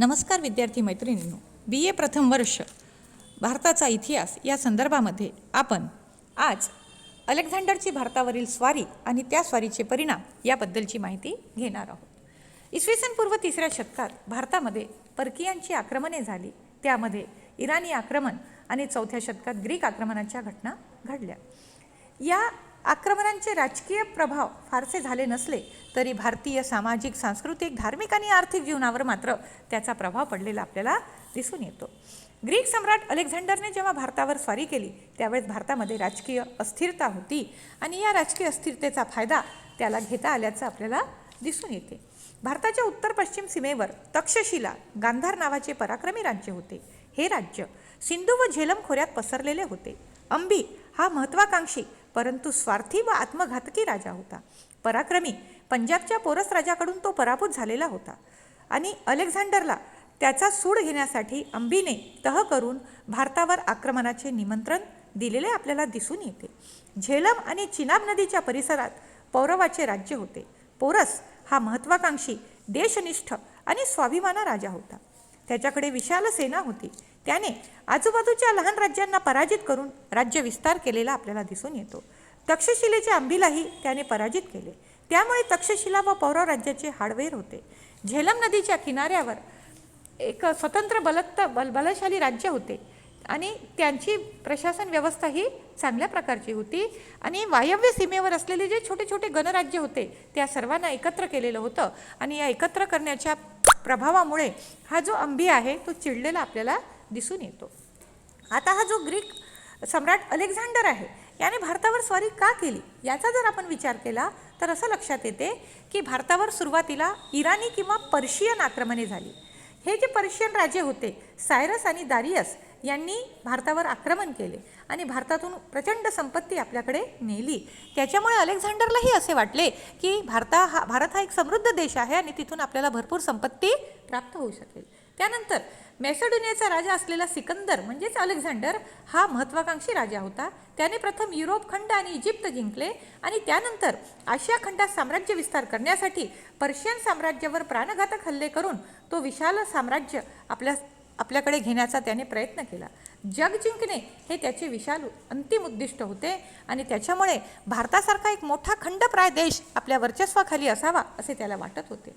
नमस्कार विद्यार्थी मैत्रिणींनो. बी ए प्रथम वर्ष. भारताचा इतिहास या संदर्भामध्ये आपण आज अलेक्झांडरची भारतावरील स्वारी आणि त्या स्वारीचे परिणाम याबद्दलची माहिती घेणार आहोत. इसवी पूर्व तिसऱ्या शतकात भारतामध्ये परकीयांची आक्रमणे झाली. त्यामध्ये इराणी आक्रमण आणि चौथ्या शतकात ग्रीक आक्रमणाच्या घटना घडल्या. या आक्रमणांचे राजकीय प्रभाव फारसे झाले नसले तरी भारतीय सामाजिक सांस्कृतिक धार्मिक आणि आर्थिक जीवनावर मात्र त्याचा प्रभाव पडलेला आपल्याला दिसून येतो. ग्रीक सम्राट अलेक्झांडरने जेव्हा भारतावर स्वारी केली त्यावेळेस भारतामध्ये राजकीय अस्थिरता होती आणि या राजकीय अस्थिरतेचा फायदा त्याला घेता आल्याचं आपल्याला दिसून येते. भारताच्या उत्तर पश्चिम सीमेवर तक्षशिला गांधार नावाचे पराक्रमी राज्य होते. हे राज्य सिंधू व झेलम खोऱ्यात पसरलेले होते. अंबी हा महत्वाकांक्षी परंतु स्वार्थी व आत्मघातकी राजा होता. पराक्रमी पंजाबच्या पोरस राजाकडून तो पराभूत झालेला होता. आणि अलेक्झांडरला त्याचा सूड घेण्यासाठी अंबीने तह करून भारतावर आक्रमणाचे निमंत्रण दिलेले आपल्याला दिसून येते. झेलम आणि चिनाब नदीच्या परिसरात पौरवाचे राज्य होते. पोरस हा महत्वाकांक्षी देशनिष्ठ आणि स्वाभिमाना राजा होता. त्याच्याकडे विशाल सेना होती. त्याने आजूबाजूच्या लहान राज्यांना पराजित करून राज्य विस्तार केलेला आपल्याला दिसून येतो. तक्षशिलेच्या अंबीलाही त्याने पराजित केले. त्यामुळे तक्षशिला व पौरव राज्याचे हाडवेर होते. झेलम नदीच्या किनाऱ्यावर एक स्वतंत्र बलत्त बल बलशाली राज्य होते आणि त्यांची प्रशासन व्यवस्था ही चांगल्या प्रकारची होती आणि वायव्य सीमेवर असलेले जे छोटे छोटे गणराज्य होते त्या सर्वांना एकत्र केलेलं होतं आणि या एकत्र करण्याच्या प्रभावामुळे हा जो अंबी आहे तो चिडलेला आपल्याला दिसून येतो. आता हा जो ग्रीक सम्राट अलेक्झांडर आहे याने भारतावर स्वारी का केली? याचा जर आपण विचार केला तर असं लक्षात येते की भारतावर सुरुवातीला इराणी किंवा पर्शियन आक्रमणे झाली. हे जे पर्शियन राजे होते सायरस आणि दारियस यांनी भारतावर आक्रमण केले आणि भारतातून प्रचंड संपत्ती आपल्याकडे नेली. त्याच्यामुळे अलेक्झांडरलाही असे वाटले की भारता हा भारत हा एक समृद्ध देश आहे आणि तिथून आपल्याला भरपूर संपत्ती प्राप्त होऊ शकेल. त्यानंतर मॅसेडोनियाचा राजा असलेला सिकंदर म्हणजेच अलेक्झांडर हा महत्वाकांक्षी राजा होता. त्याने प्रथम युरोप खंड आणि इजिप्त जिंकले आणि त्यानंतर आशिया खंडात साम्राज्य विस्तार करण्यासाठी पर्शियन साम्राज्यावर प्राणघातक हल्ले करून तो विशाल साम्राज्य आपल्या आपल्याकडे घेण्याचा त्याने प्रयत्न केला. जग जिंकणे हे त्याचे विशाल अंतिम उद्दिष्ट होते आणि त्याच्यामुळे भारतासारखा एक मोठा खंडप्राय देश आपल्या वर्चस्वाखाली असावा असे त्याला वाटत होते.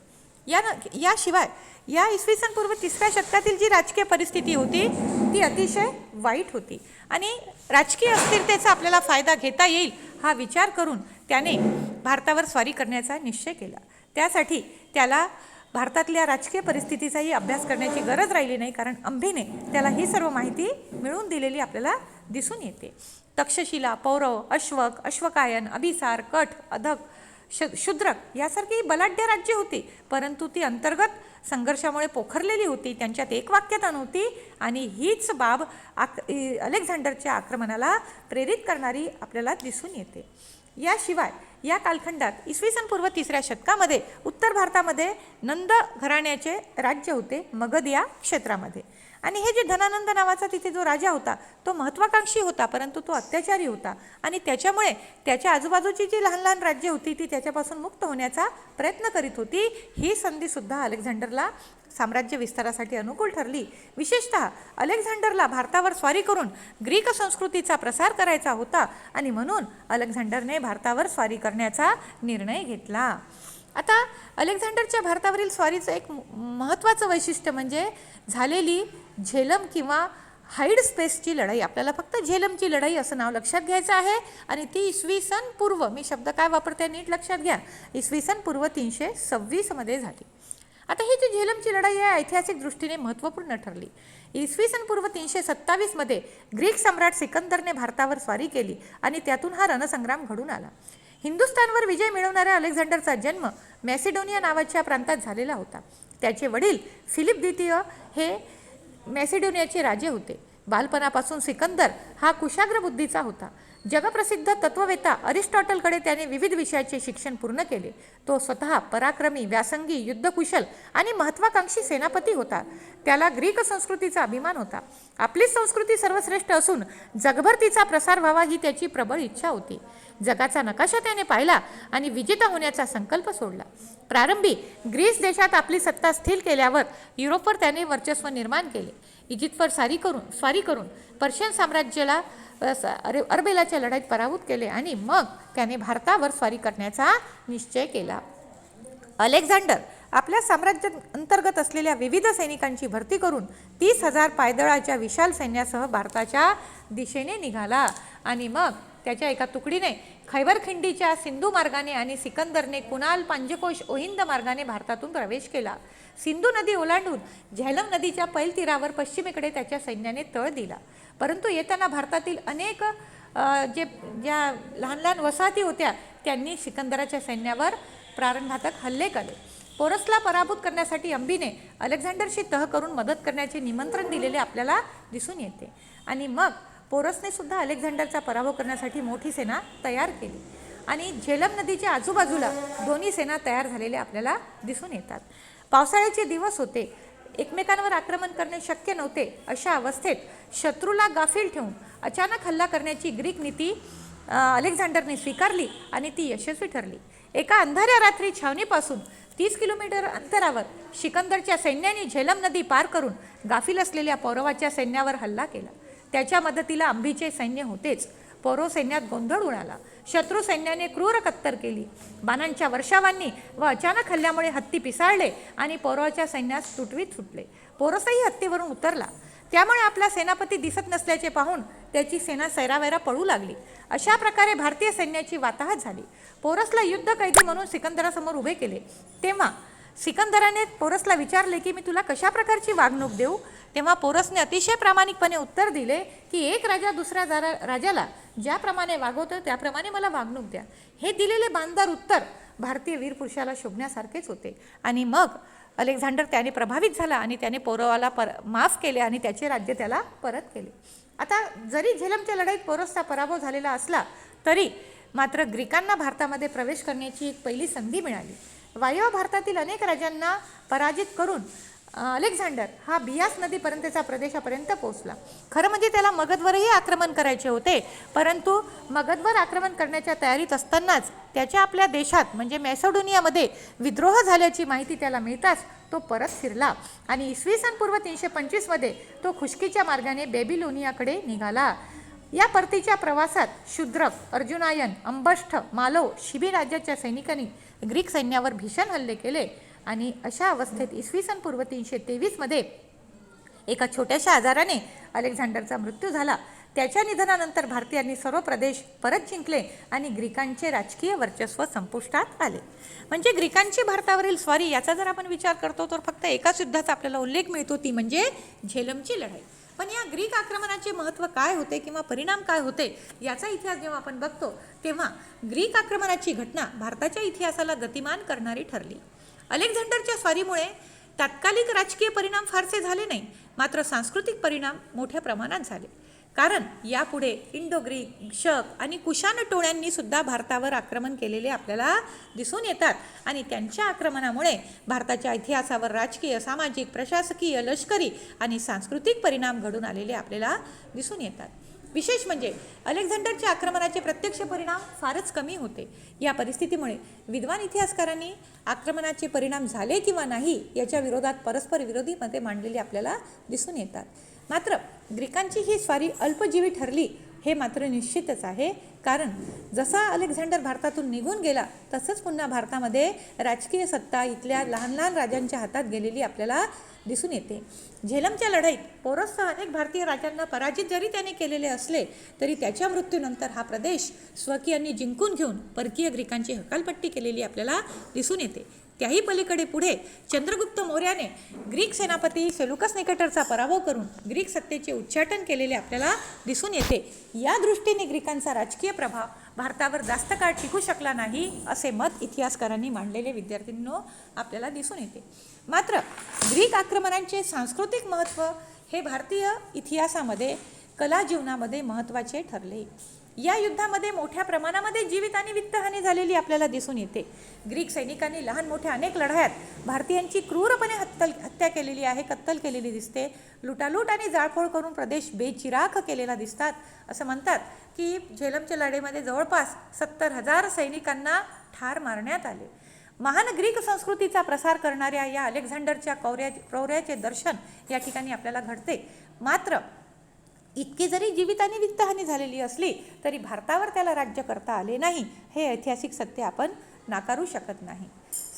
या याशिवाय या इसवी सन पूर्व तिसऱ्या शतकातील जी राजकीय परिस्थिती होती ती अतिशय वाईट होती. आणि राजकीय अस्थिरतेचा आपल्याला फायदा घेता येईल हा विचार करून त्याने भारतावर स्वारी करण्याचा निश्चय केला. त्यासाठी त्याला भारतातल्या राजकीय परिस्थितीचाही अभ्यास करण्याची गरज राहिली नाही कारण अंबेने त्याला ही सर्व माहिती मिळवून दिलेली आपल्याला दिसून येते. तक्षशिला पौरव अश्वक अश्वकायन अभिसार कठ अधक श शूद्रक यासारखी बलाढ्य राज्य होती. परंतु ती अंतर्गत संघर्षामुळे पोखरलेली होती. त्यांच्यात एक वाक्यता नव्हती आणि हीच बाब आक अलेक्झांडरच्या आक्रमणाला प्रेरित करणारी आपल्याला दिसून येते. याशिवाय या कालखंडात इसवी सन पूर्व तिसऱ्या शतकामध्ये उत्तर भारतामध्ये नंद घराण्याचे राज्य होते मगध या क्षेत्रामध्ये. आणि हे जे धनानंद नावाचा तिथे जो राजा होता तो महत्वाकांक्षी होता परंतु तो अत्याचारी होता. आणि त्याच्यामुळे त्याच्या आजूबाजूची जी लहान लहान राज्य होती ती त्याच्यापासून मुक्त होण्याचा प्रयत्न करीत होती. ही संधीसुद्धा अलेक्झांडरला साम्राज्य विस्तारासाठी अनुकूल ठरली. विशेषतः अलेक्झांडरला भारतावर स्वारी करून ग्रीक संस्कृतीचा प्रसार करायचा होता आणि म्हणून अलेक्झांडरने भारतावर स्वारी करण्याचा निर्णय घेतला. आता अलेक्झांडरच्या भारतावरील स्वारीचं एक महत्त्वाचं वैशिष्ट्य म्हणजे झालेली झेलम किंवा हाईड स्पेसची लढाई. आपल्याला फक्त झेलमची लढाई असं नाव लक्षात घ्यायचं आहे आणि ती इसवी सन पूर्व मी शब्द काय वापरते नीट लक्षात घ्या. इसवी सन पूर्व तीनशे सव्वीसमध्ये झाली. आता ही जी झेलमची लढाई आहे ऐतिहासिक दृष्टीने महत्त्वपूर्ण ठरली. इसवी सन पूर्व तीनशे सत्तावीसमध्ये ग्रीक सम्राट सिकंदरने भारतावर स्वारी केली आणि त्यातून हा रणसंग्राम घडून आला. हिंदुस्थानवर विजय मिळवणाऱ्या अलेक्झांडरचा जन्म मॅसिडोनिया नावाच्या प्रांतात झालेला होता. त्याचे वडील फिलिप द्वितीय हे मॅसिडोनियाचे राजे होते. बालपणापासून सिकंदर हा कुशाग्र बुद्धीचा होता. जगप्रसिद्ध तत्ववेता अरिस्टॉटलकडे त्याने विविध विषयाचे शिक्षण पूर्ण केले. तो स्वतः पराक्रमी व्यासंगी युद्धकुशल आणि महत्वाकांक्षी सेनापती होता. त्याला ग्रीक संस्कृतीचा अभिमान होता. आपली संस्कृती सर्वश्रेष्ठ असून जगभर तिचा प्रसार व्हावा ही त्याची प्रबळ इच्छा होती. जगाचा नकाशा त्याने पाहिला आणि विजेता होण्याचा संकल्प सोडला. प्रारंभी ग्रीस देशात आपली सत्ता स्थिर केल्यावर युरोपवर त्याने वर्चस्व निर्माण केले. इजिप्तवर सारी करून स्वारी करून पर्शियन साम्राज्याला अरे अरबेलाच्या लढाईत पराभूत केले आणि मग त्याने भारतावर स्वारी करण्याचा निश्चय केला. अलेक्झांडर आपल्या साम्राज्य अंतर्गत असलेल्या विविध सैनिकांची भरती करून तीस हजार पायदळाच्या विशाल सैन्यासह भारताच्या दिशेने निघाला आणि मग त्याच्या एका तुकडीने खैबर खिंडीच्या सिंधू मार्गाने आणि सिकंदरने कुणाल पांजकोश ओहिंद मार्गाने भारतातून प्रवेश केला. सिंधू नदी ओलांडून झेलम नदीच्या पैल तीरावर पश्चिमेकडे त्याच्या सैन्याने तळ दिला. परंतु येताना भारतातील अनेक जे ज्या लहान लहान वसाहती होत्या त्यांनी सिकंदराच्या सैन्यावर प्रारंभातक हल्ले केले. पोरसला पराभूत करण्यासाठी अंबीने अलेक्झांडरशी तह करून मदत करण्याचे निमंत्रण दिलेले आपल्याला दिसून येते. आणि मग पोरसने सुद्धा अलेक्झांडरचा पराभव करण्यासाठी मोठी सेना तयार केली. आणि झेलम नदीच्या आजूबाजूला दोन्ही सेना तयार झालेल्या आपल्याला दिसून येतात. पावसाळ्याचे दिवस होते. एकमेकांवर आक्रमण करणे शक्य नव्हते अशा अवस्थेत शत्रूला गाफील ठेवून अचानक हल्ला करण्याची ग्रीक नीती अलेक्झांडरने स्वीकारली आणि ती यशस्वी ठरली. एका अंधाऱ्या रात्री छावणीपासून तीस किलोमीटर अंतरावर सिकंदरच्या सैन्याने झेलम नदी पार करून गाफील असलेल्या पौरवाच्या सैन्यावर हल्ला केला. त्याच्या मदतीला अंबीचे सैन्य होतेच. पौरव सैन्यात गोंधळ उडाला. शत्रू सैन्याने क्रूर कत्तर केली. बाणांच्या वर्षावांनी व अचानक हल्ल्यामुळे हत्ती पिसाळले आणि पोरोच्या सैन्यास तुटवीत सुटले. पोरसही हत्तीवरून उतरला. त्यामुळे आपला सेनापती दिसत नसल्याचे पाहून त्याची सेना सैरावैरा पळू लागली. अशा प्रकारे भारतीय सैन्याची वाताहत झाली. पोरसला युद्ध कैदी म्हणून सिकंदरासमोर उभे केले. तेव्हा सिकंदराने पोरसला विचारले की मी तुला कशा प्रकारची वागणूक देऊ? तेव्हा पोरसने अतिशय प्रामाणिकपणे उत्तर दिले की एक राजा दुसऱ्या जरा राजाला ज्याप्रमाणे वागवतो त्याप्रमाणे मला वागणूक द्या. हे दिलेले बांधदार उत्तर भारतीय वीर पुरुषाला शोभण्यासारखेच होते. आणि मग अलेक्झांडर त्याने प्रभावित झाला आणि त्याने पौरवाला पर माफ केले आणि त्याचे राज्य त्याला परत केले. आता जरी झेलमच्या लढाईत पोरसचा पराभव झालेला असला तरी मात्र ग्रीकांना भारतामध्ये प्रवेश करण्याची एक पहिली संधी मिळाली. वायव्य भारतातील अनेक राजांना पराजित करून अलेक्झांडर हा बियास नदीपर्यंतचा प्रदेशापर्यंत पोहोचला. खरं म्हणजे त्याला मगधवरही आक्रमण करायचे होते परंतु मगधवर आक्रमण करण्याच्या तयारीत असतानाच त्याच्या आपल्या देशात म्हणजे मॅसेडोनियामध्ये विद्रोह झाल्याची माहिती त्याला मिळताच तो परत फिरला आणि इसवी सन पूर्व तीनशे पंचवीसमध्ये तो खुशकीच्या मार्गाने बेबिलोनियाकडे निघाला. या परतीच्या प्रवासात शूद्रक अर्जुनायन अंबष्ठ मालव शिबी राज्याच्या सैनिकांनी ग्रीक सैन्यावर भीषण हल्ले केले आणि अशा अवस्थेत इसवी सन पूर्व तीनशे तेवीसमध्ये एका छोट्याशा आजाराने अलेक्झांडरचा मृत्यू झाला. त्याच्या निधनानंतर भारतीयांनी सर्व प्रदेश परत जिंकले आणि ग्रीकांचे राजकीय वर्चस्व संपुष्टात आले. म्हणजे ग्रीकांची भारतावरील स्वारी याचा जर आपण विचार करतो तर फक्त एकाच युद्धाचा आपल्याला उल्लेख मिळतो ती म्हणजे झेलमची लढाई. पण या ग्रीक आक्रमणाचे महत्त्व काय होते किंवा परिणाम काय होते याचा इतिहास जेव्हा आपण बघतो तेव्हा ग्रीक आक्रमणाची घटना भारताच्या इतिहासाला गतिमान करणारी ठरली. अलेक्झांडरच्या स्वारीमुळे तात्कालिक राजकीय परिणाम फारसे झाले नाही मात्र सांस्कृतिक परिणाम मोठ्या प्रमाणात झाले. कारण यापुढे इंडो ग्रीक शक आणि कुशाण टोळ्यांनी सुद्धा भारतावर आक्रमण केलेले आपल्याला दिसून येतात. आणि त्यांच्या आक्रमणामुळे भारताच्या इतिहासावर राजकीय सामाजिक प्रशासकीय लष्करी आणि सांस्कृतिक परिणाम घडून आलेले आपल्याला दिसून येतात. विशेष म्हणजे अलेक्झांडरच्या आक्रमणाचे प्रत्यक्ष परिणाम फारच कमी होते. या परिस्थितीमुळे विद्वान इतिहासकारांनी आक्रमणाचे परिणाम झाले किंवा नाही याच्या विरोधात परस्पर विरोधी मते मांडलेली आपल्याला दिसून येतात. मात्र ग्रीकांची ही स्वारी अल्पजीवी ठरली हे मात्र निश्चितच आहे. कारण जसा अलेक्झांडर भारतातून निघून गेला तसंच पुन्हा भारतामध्ये राजकीय सत्ता इथल्या लहान लहान राजांच्या हातात गेलेली आपल्याला दिसून येते. झेलमच्या लढाईत पोरससह अनेक भारतीय राजांना पराजित जरी त्याने केलेले असले तरी त्याच्या मृत्यूनंतर हा प्रदेश स्वकीयांनी जिंकून घेऊन परकीय ग्रीकांची हकालपट्टी केलेली आपल्याला दिसून येते. त्याही पलीकडे पुढे चंद्रगुप्त मौर्याने ग्रीक सेनापती सेलुकस निकटरचा पराभव करून ग्रीक सत्तेचे उच्चाटन केलेले आपल्याला दिसून येते. या दृष्टीने ग्रीकांचा राजकीय प्रभाव भारतावर जास्त काळ टिकू शकला नाही असे मत इतिहासकारांनी मांडलेले विद्यार्थ्यांनो आपल्याला दिसून येते. मात्र ग्रीक आक्रमणांचे सांस्कृतिक महत्त्व हे भारतीय इतिहासामध्ये कला जीवनामध्ये महत्त्वाचे ठरले. या युद्धामध्ये मोठ्या प्रमाणामध्ये जीवित आणि वित्तहानी झालेली आपल्याला दिसून येते. ग्रीक सैनिकांनी लहान मोठ्या अनेक लढायात भारतीयांची क्रूरपणे हत्तल हत्या केलेली आहे कत्तल केलेली दिसते. लुटालूट आणि जाळपोळ करून प्रदेश बेचिराख केलेला दिसतात. असं म्हणतात की झेलमच्या लढाईमध्ये जवळपास सत्तर हजार सैनिकांना ठार मारण्यात आले. महान ग्रीक संस्कृतीचा प्रसार करणाऱ्या या अलेक्झांडरच्या कौर्या क्रौर्याचे दर्शन या ठिकाणी आपल्याला घडते. मात्र इतकी जरी जीवित आणि वित्तहानी झालेली असली तरी भारतावर त्याला राज्य करता आले नाही हे ऐतिहासिक सत्य आपण नाकारू शकत नाही.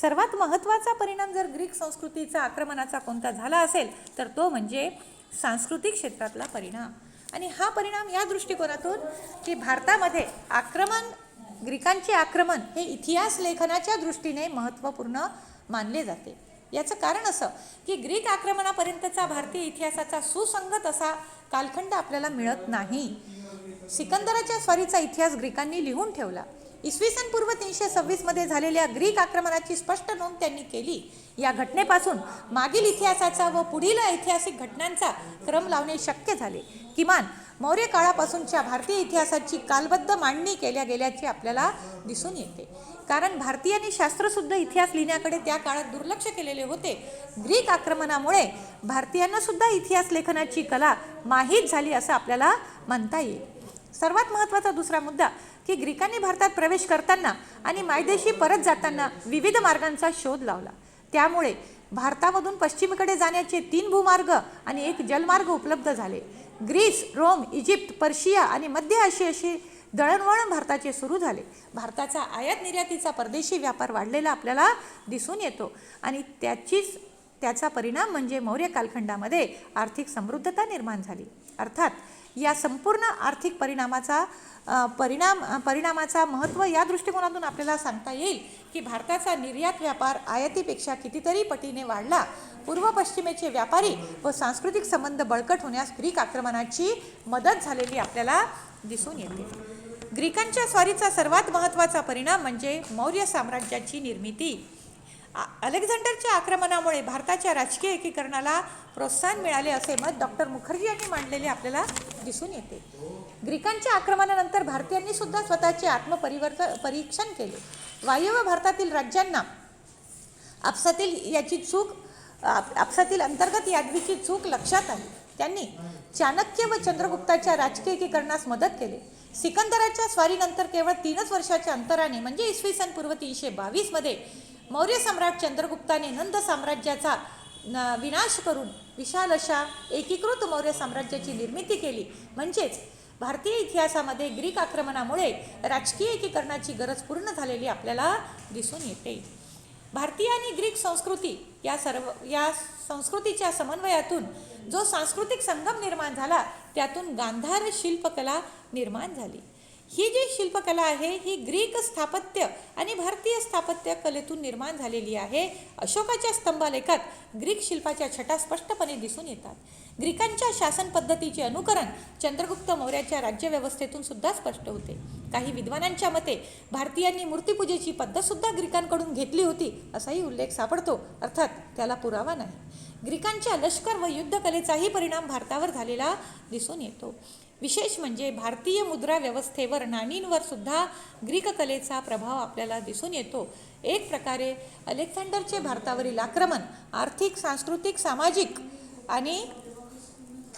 सर्वात महत्त्वाचा परिणाम जर ग्रीक संस्कृतीचा आक्रमणाचा कोणता झाला असेल तर तो म्हणजे सांस्कृतिक क्षेत्रातला परिणाम. आणि हा परिणाम या दृष्टिकोनातून की भारतामध्ये आक्रमण ग्रीकांचे आक्रमण हे इतिहास लेखनाच्या दृष्टीने महत्त्वपूर्ण मानले जाते. याचं कारण असं की ग्रीक आक्रमणापर्यंतचा भारतीय इतिहासाचा सुसंगत असा कालखंड आपल्याला मिळत नाही. सिकंदराच्या स्वारीचा इतिहास ग्रीकांनी लिहून ठेवला. इसवी सन पूर्व तीनशे सव्वीसमध्ये झालेल्या ग्रीक आक्रमणाची स्पष्ट नोंद त्यांनी केली. या घटनेपासून मागील इतिहासाचा व पुढील ऐतिहासिक घटनांचा क्रम लावणे शक्य झाले. किमान मौर्य काळापासूनच्या भारतीय इतिहासाची कालबद्ध मांडणी केल्या गेल्याचे आपल्याला दिसून येते. कारण भारतीयांनी शास्त्रसुद्धा इतिहास लिहिण्याकडे त्या काळात दुर्लक्ष केलेले होते. ग्रीक आक्रमणामुळे भारतीयांना सुद्धा इतिहास लेखनाची कला माहीत झाली असं आपल्याला म्हणता येईल. सर्वात महत्त्वाचा दुसरा मुद्दा की ग्रीकांनी भारतात प्रवेश करताना आणि मायदेशी परत जाताना विविध मार्गांचा शोध लावला. त्यामुळे भारतामधून पश्चिमेकडे जाण्याचे तीन भूमार्ग आणि एक जलमार्ग उपलब्ध झाले. ग्रीस रोम इजिप्त पर्शिया आणि मध्य आशियाशी दळणवळण भारताचे सुरू झाले. भारताचा आयात निर्यातीचा परदेशी व्यापार वाढलेला आपल्याला दिसून येतो. आणि त्याचीच त्याचा परिणाम म्हणजे मौर्य कालखंडामध्ये आर्थिक समृद्धता निर्माण झाली. अर्थात या संपूर्ण आर्थिक परिणामाचा परिणाम परिणामाचा महत्त्व या दृष्टिकोनातून आपल्याला सांगता येईल की भारताचा निर्यात व्यापार आयातीपेक्षा कितीतरी पटीने वाढला. पूर्व पश्चिमेचे व्यापारी व सांस्कृतिक संबंध बळकट होण्यास ग्रीक आक्रमणाची मदत झालेली आपल्याला दिसून येते. ग्रीकांच्या स्वारीचा सर्वात महत्त्वाचा परिणाम म्हणजे मौर्य साम्राज्याची निर्मिती. आ- अलेक्झांडरच्या आक्रमणामुळे भारताच्या राजकीय एकीकरणाला प्रोत्साहन मिळाले असे मत डॉक्टर मुखर्जी यांनी मांडलेले आपल्याला दिसून येते. ग्रीकांच्या आक्रमणानंतर भारतीयांनी सुद्धा स्वतःचे आत्मपरिवर्तन परीक्षण केले. वायव्य भारतातील राज्यांना आपसातील याची चूक आप- आपसातील अंतर्गत यादवीची चूक लक्षात आली. त्यांनी चाणक्य व चंद्रगुप्ताच्या राजकीय एकीकरणास मदत केली. सिकंदराच्या स्वारीनंतर केवळ तीनच वर्षाच्या अंतराने म्हणजे इसवी सन पूर्व तीनशे बावीसमध्ये मौर्य सम्राट चंद्रगुप्ताने नंद साम्राज्याचा विनाश करून विशाल अशा एकीकृत मौर्य साम्राज्याची निर्मिती केली. म्हणजेच भारतीय इतिहासामध्ये ग्रीक आक्रमणामुळे राजकीय एकीकरणाची गरज पूर्ण झालेली आपल्याला दिसून येते. भारतीय आणि ग्रीक संस्कृती या सर्व या संस्कृतीच्या समन्वयातून जो सांस्कृतिक संगम निर्माण झाला त्यातून गांधार शिल्पकला निर्माण झाली. ही जी शिल्पकला आहे ही ग्रीक स्थापत्य आणि भारतीय स्थापत्य कलेतून निर्माण झालेली आहे. अशोकाच्या स्तंभालेखात ग्रीक शिल्पाच्या छटा स्पष्टपणे दिसून येतात. ग्रीकांच्या शासन पद्धतीचे अनुकरण चंद्रगुप्त मौर्याच्या राज्यव्यवस्थेतून सुद्धा स्पष्ट होते. काही विद्वानांच्या मते भारतीयांनी मूर्तीपूजेची पद्धतसुद्धा ग्रीकांकडून घेतली होती असाही उल्लेख सापडतो. अर्थात त्याला पुरावा नाही. ग्रीकांच्या लष्कर व युद्धकलेचाही परिणाम भारतावर झालेला दिसून येतो. विशेष म्हणजे भारतीय मुद्रा व्यवस्थेवर नाणींवर सुद्धा ग्रीक कलेचा प्रभाव आपल्याला दिसून येतो. एक प्रकारे अलेक्झांडरचे भारतावरील आक्रमण आर्थिक सांस्कृतिक सामाजिक आणि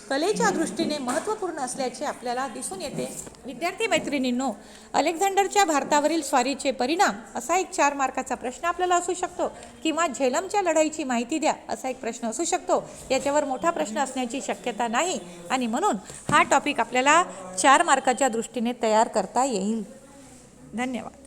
कलेच्या दृष्टीने महत्त्वपूर्ण असल्याचे आपल्याला दिसून येते. विद्यार्थी मैत्रिणींनो अलेक्झांडरच्या भारतावरील स्वारीचे परिणाम असा एक चार मार्काचा प्रश्न आपल्याला असू शकतो किंवा झेलमच्या लढाईची माहिती द्या असा एक प्रश्न असू शकतो. याच्यावर मोठा प्रश्न असण्याची शक्यता नाही आणि म्हणून हा टॉपिक आपल्याला चार मार्काच्या दृष्टीने तयार करता येईल. धन्यवाद.